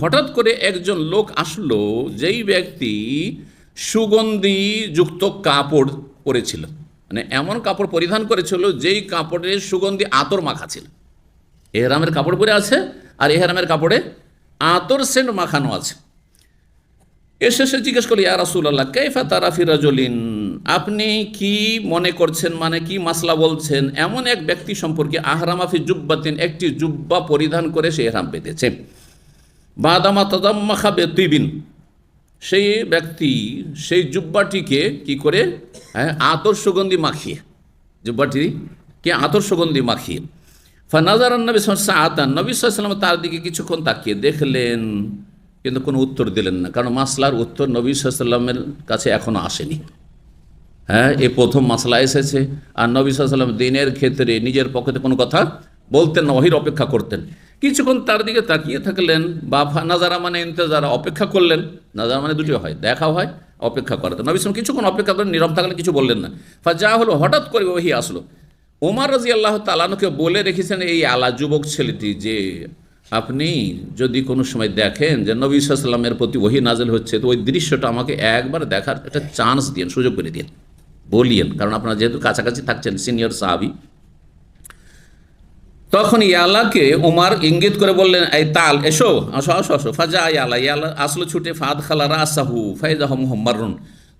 হঠাৎ করে একজন লোক আসলো, যেই ব্যক্তি সুগন্ধি যুক্ত কাপড় পরেছিল। মানে এমন কাপড় পরিধান করেছিল, যেই কাপড়ে সুগন্ধি আতর মাখা ছিল এহরামের কাপড় পরে আছে আর এহরামের কাপড়ে আতর সেন্ট মাখানো আছে। এসে সে জিজ্ঞেস করলি, ইয়া রাসূলুল্লাহ, কাইফা তারা ফিরাজলিন আপনি কি মনে করছেন মানে কি মাসলা বলছেন? এমন এক ব্যক্তি সম্পর্কে আহরামাফি জুব্বাতিন একটি জুব্বা পরিধান করে সে এহরাম পেতেছে বাদামা তদাম্মা খাবে তিবিন সেই ব্যক্তি, সেই জুব্বাটিকে কি করে? হ্যাঁ আতর সুগন্ধি মাখিয়ে। জুব্বাটি কে আতর সুগন্ধি মাখিয়ে ফানাজার নবী সাহাতান নবী সাল্লাম তার দিকে কিছুক্ষণ তাকিয়ে দেখলেন, কিন্তু কোনো উত্তর দিলেন না, কারণ মাসলার উত্তর নবী সাল্লামের কাছে এখনও আসেনি। হ্যাঁ এ প্রথম মাসলা এসেছে, আর নবী সাল্লাম দিনের ক্ষেত্রে নিজের পক্ষে কোনো কথা বলতেন না, অহির অপেক্ষা করতেন। কিছুক্ষণ তার দিকে তাকিয়ে থাকলেন বা নাজারা মানে ইন্তজারা, অপেক্ষা করলেন। নাজারা মানে দুটো হয় দেখা হয়, অপেক্ষা করা তো কিছুক্ষণ অপেক্ষা করেন নীরব থাকলেন কিছু বললেন না। ফা যা হলো, হঠাৎ করে ওহি আসলো। ওমর রাজি আল্লাহ তালানুকে বলে রেখেছেন, এই আলা যুবক ছেলেটি যে আপনি যদি কোনো সময় দেখেন যে নবী সাল্লামের প্রতি ওহি নাজেল হচ্ছে, তো ওই দৃশ্যটা আমাকে একবার দেখার একটা চান্স দিন সুযোগ করে দিন বলিয়েন, কারণ আপনারা যেহেতু কাছাকাছি থাকছেন সিনিয়র সাহাবি তখন ইয়ালাকে উমার ইঙ্গিত করে বললেন, এই তাল, এসো, আসো আসো আসো। ফাজা ইয়ালা ইয়ালা আসলো ছুটে, ফাদ খালা রাসাহু ফাইজা মোহাম্মারুন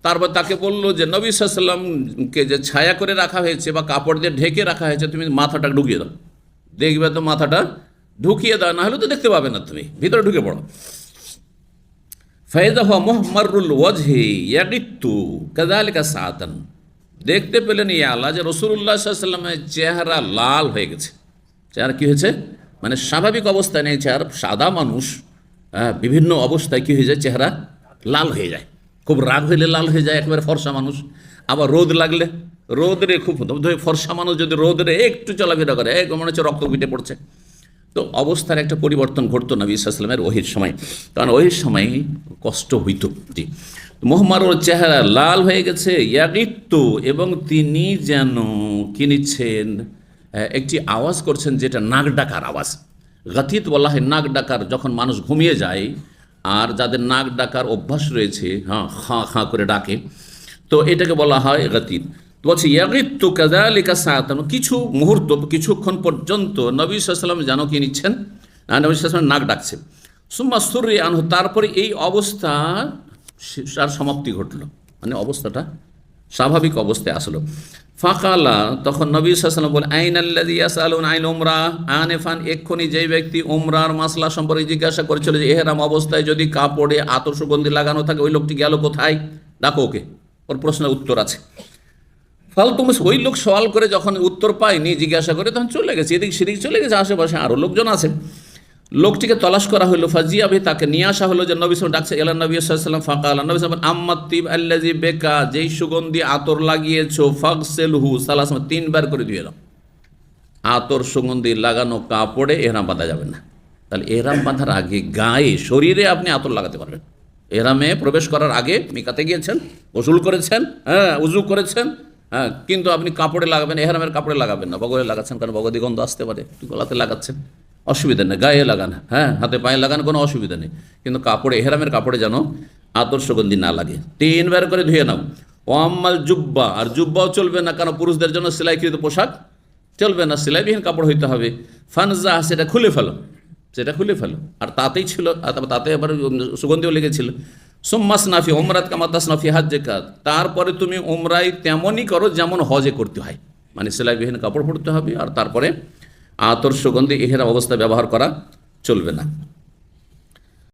তারপর তাকে বলল যে, নবী সাল্লামকে যে ছায়া করে রাখা হয়েছে বা কাপড় দিয়ে ঢেকে রাখা হয়েছে, তুমি মাথাটা ঢুকিয়ে দাও। দেখবে তো মাথাটা ঢুকিয়ে দাও, না হলে তো দেখতে পাবে না তুমি। ভিতরে ঢুকে পড়ো। ফৈদাহ মোহাম্মরুল ওয়াজহে ইয়াকিত্তু কাজালিকা সাতান দেখতে পেলেন ইয়ালা যে রসুল্লাহ সাল্লামের চেহারা লাল হয়ে গেছে। চেহারা কী হয়েছে? মানে স্বাভাবিক অবস্থায় নেই চেহারা সাদা মানুষ হ্যাঁ, বিভিন্ন অবস্থায় কী হয়ে যায়? চেহারা লাল হয়ে যায়। খুব রাগ হইলে লাল হয়ে যায় একেবারে ফর্সা মানুষ। আবার রোদ লাগলে রোদরে খুব ফর্সা মানুষ যদি রোদরে একটু চলাফেরা করে এক মনে হচ্ছে রক্ত পিটে পড়ছে। তো অবস্থার একটা পরিবর্তন ঘটতো নবী ইসলামের ওহির সময়। কারণ ওহির সময় কষ্ট হইত জি। মোহাম্মার ওর চেহারা লাল হয়ে গেছে ইয়াকিত্তু এবং তিনি যেন কি নিচ্ছেন? আহ, একটি আওয়াজ করছেন যেটা নাক ডাকার আওয়াজ। গাথিত বলা হয় নাক ডাকার যখন মানুষ ঘুমিয়ে যায় আর যাদের নাক ডাকার অভ্যাস রয়েছে হ্যাঁ খাঁ খাঁ করে ডাকে, তো এটাকে বলা হয় গাতিব তো বলছে ইয়াকিত্তু কাজালিকা সাতান কিছু মুহূর্ত, কিছুক্ষণ পর্যন্ত নবী সাল্লাম যেন কি নিচ্ছেন? নবী সাল্লাম নাক ডাকছে। সুম্মা সুরি আনহু, তারপরে এই অবস্থা তার সমাপ্তি ঘটলো। মানে অবস্থাটা স্বাভাবিক অবস্থায় আসলো। ফাঁকালা, তখন নবী সাল্লাম বলে আইন আল্লাদি আসালুন আইন উমরা? আনেফান, এক্ষুনি যেই ব্যক্তি উমরার মাসলা সম্পর্কে জিজ্ঞাসা করেছিল যে, এহেরাম অবস্থায় যদি কাপড়ে আতর সুগন্ধি লাগানো থাকে, ওই লোকটি গেল কোথায়? ডাকো ওকে। ওর প্রশ্নের উত্তর আছে। ফল তুমি ওই লোক সওয়াল করে যখন উত্তর পায়নি, জিজ্ঞাসা করে, তখন চলে গেছে, এদিক সেদিক চলে গেছে, আশেপাশে আরও লোকজন আছে। লোকটিকে তলাশ করা হলো, ফাজিয়া ভাই তাকে নিয়ে আসা হলো যে নবী সালাম ডাকছে এলা নবী সাল্লাম ফাঁকা আল্লাহ নবী সালাম আম্মাতিব আল্লাজি বেকা, যেই সুগন্ধি আতর লাগিয়েছো ফাকসেলহু সালাস তিনবার করে দিয়ে দাও। আতর সুগন্ধি লাগানো কাপড়ে এহরাম বাঁধা যাবে না। তাহলে এহরাম বাঁধার আগে গায়ে, শরীরে আপনি আতর লাগাতে পারবেন। এহরামে প্রবেশ করার আগে মিকাতে গিয়েছেন গোসল করেছেন হ্যাঁ উজু করেছেন হ্যাঁ কিন্তু আপনি কাপড়ে লাগাবেন, এহরামের কাপড়ে লাগাবেন না। বগলে লাগাচ্ছেন কারণ বগদি গন্ধ আসতে পারে গলাতে লাগাচ্ছেন। অসুবিধা নেই, গায়ে লাগান। হ্যাঁ হাতে পায়ে লাগান, কোনো অসুবিধা নেই। কিন্তু কাপড়ে, এহরামের কাপড়ে যেন আতর সুগন্ধি না লাগে। তিনবার করে ধুয়ে নাও। ওয়াম্মাল জুব্বা। আর জুব্বাও চলবে না, কারণ পুরুষদের জন্য সেলাইকৃত পোশাক চলবে না, সেলাইবিহীন কাপড় হইতে হবে। ফানজা, সেটা খুলে ফেলো। সেটা খুলে ফেলো। আর তাতেই ছিল আর তাতে আবার সুগন্ধিও লেগেছিল। সোম্মাস নাফি ওমরাত কামাতাস নাফি হাজ্জে কাজ তারপরে তুমি ওমরাই তেমনই করো যেমন হজে করতে হয়। মানে সেলাইবিহীন কাপড় পরতে হবে, আর তারপরে আতর সুগন্ধি এহেরা অবস্থা ব্যবহার করা চলবে না।